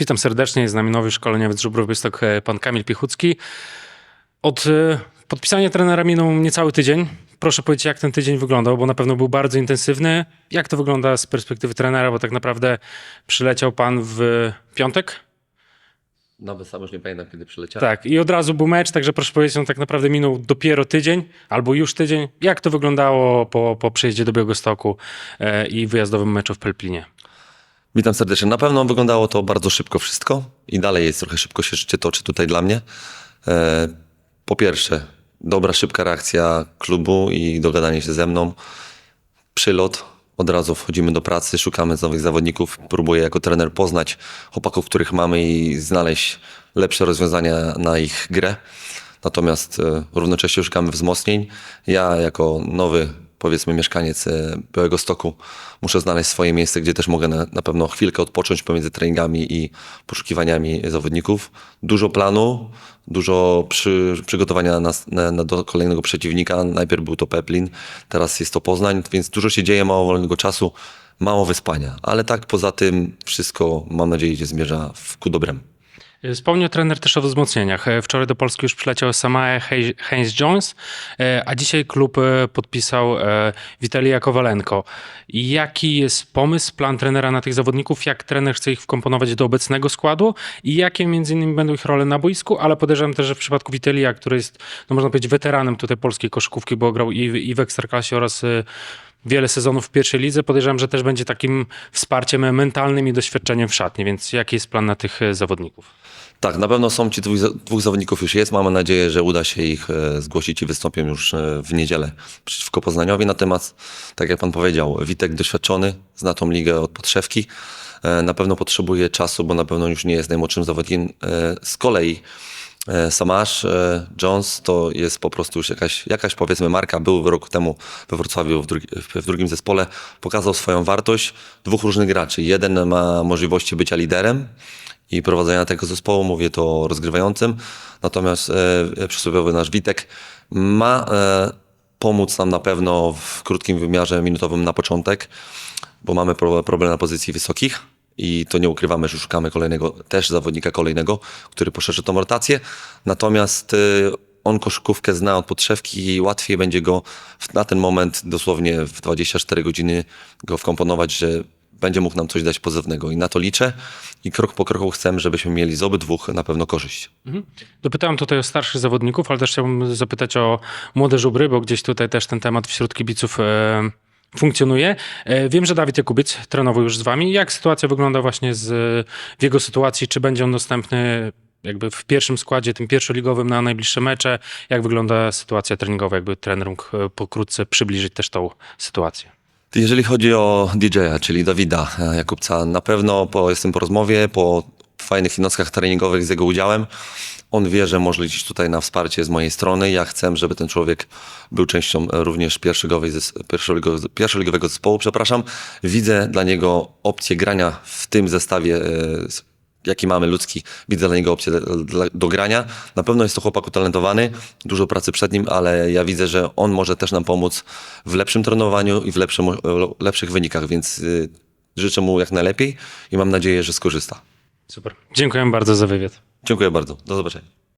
Witam serdecznie, jest z nami nowy szkoleniowiec Żubrów Białystok, e, pan Kamil Pichucki. Od e, podpisania trenera minął niecały tydzień. Proszę powiedzieć, jak ten tydzień wyglądał, bo na pewno był bardzo intensywny. Jak to wygląda z perspektywy trenera, bo tak naprawdę przyleciał pan w piątek? Nawet sam już nie pamiętam, kiedy przyleciałem. Tak, i od razu był mecz, także proszę powiedzieć, on tak naprawdę minął dopiero tydzień, albo już tydzień. Jak to wyglądało po, po przyjeździe do Białegostoku e, i wyjazdowym meczu w Pelplinie? Witam serdecznie. Na pewno wyglądało to bardzo szybko wszystko i dalej jest trochę szybko się życie toczy tutaj dla mnie. E, po pierwsze, dobra, szybka reakcja klubu i dogadanie się ze mną. Przylot, od razu wchodzimy do pracy, szukamy nowych zawodników. Próbuję jako trener poznać chłopaków, których mamy i znaleźć lepsze rozwiązania na ich grę. Natomiast e, równocześnie szukamy wzmocnień. Ja jako nowy, powiedzmy, mieszkaniec e, Białego Stoku muszę znaleźć swoje miejsce, gdzie też mogę na, na pewno chwilkę odpocząć pomiędzy treningami i poszukiwaniami zawodników. Dużo planu, dużo przy, przygotowania na, na, na do kolejnego przeciwnika. Najpierw był to Peplin, teraz jest to Poznań, więc dużo się dzieje, mało wolnego czasu, mało wyspania. Ale tak poza tym wszystko, mam nadzieję, że zmierza w ku dobremu. Wspomniał trener też o wzmocnieniach. E, Wczoraj do Polski już przyleciał Samae Haynes-Jones, e, a dzisiaj klub e, podpisał Witalia Kowalenko. Jaki jest pomysł, plan trenera na tych zawodników? Jak trener chce ich wkomponować do obecnego składu? I jakie między innymi będą ich role na boisku? Ale podejrzewam też, że w przypadku Witalia, który jest, no można powiedzieć, weteranem tutaj polskiej koszykówki, bo grał i, w- i w Ekstraklasie oraz wiele sezonów w pierwszej lidze, podejrzewam, że też będzie takim wsparciem mentalnym i doświadczeniem w szatni. Więc jaki jest plan na tych e, zawodników? Tak, na pewno są ci dwóch, dwóch zawodników już jest. Mamy nadzieję, że uda się ich e, zgłosić i wystąpią już e, w niedzielę przeciwko Poznaniowi. Natomiast, tak jak pan powiedział, Witek doświadczony, zna tą ligę od podszewki. Na pewno potrzebuje czasu, bo na pewno już nie jest najmłodszym zawodnikiem. Z kolei Samasz e, Jones to jest po prostu już jakaś, jakaś powiedzmy marka. Był rok temu we Wrocławiu w, drugi, w, drugim zespole. Pokazał swoją wartość dwóch różnych graczy. Jeden ma możliwości bycia liderem, i prowadzenia tego zespołu, mówię to rozgrywającym. Natomiast e, przysłowiowy nasz Witek ma e, pomóc nam na pewno w krótkim wymiarze minutowym na początek, bo mamy pro, problem na pozycji wysokich i to nie ukrywamy, że szukamy kolejnego, też zawodnika kolejnego, który poszerzy tą rotację. Natomiast e, on koszykówkę zna od podszewki i łatwiej będzie go na ten moment dosłownie w 24 godziny go wkomponować, że będzie mógł nam coś dać pozytywnego i na to liczę i krok po kroku chcę, żebyśmy mieli z obydwóch na pewno korzyść. Dopytałem tutaj o starszych zawodników, ale też chciałbym zapytać o młode żubry, bo gdzieś tutaj też ten temat wśród kibiców e, funkcjonuje. E, wiem, że Dawid Jakubiec trenował już z wami. Jak sytuacja wygląda właśnie z, w jego sytuacji? Czy będzie on dostępny jakby w pierwszym składzie, tym pierwszoligowym na najbliższe mecze? Jak wygląda sytuacja treningowa? Jakby trener mógł e, pokrótce przybliżyć też tą sytuację. Jeżeli chodzi o DJ-a, czyli Dawida e, Jakubca, na pewno po, jestem po rozmowie, po fajnych nockach treningowych z jego udziałem, on wie, że może liczyć tutaj na wsparcie z mojej strony. Ja chcę, żeby ten człowiek był częścią e, również pierwszoligowej zes- pierwszoligo- pierwszoligowego zespołu. Przepraszam. Widzę dla niego opcję grania w tym zestawie, e, jaki mamy ludzki. Widzę dla niego opcję do, grania. Na pewno jest to chłopak utalentowany, dużo pracy przed nim, ale ja widzę, że on może też nam pomóc w lepszym trenowaniu i w lepszym, lepszych wynikach, więc życzę mu jak najlepiej i mam nadzieję, że skorzysta. Super. Dziękuję bardzo za wywiad. Dziękuję bardzo. Do zobaczenia.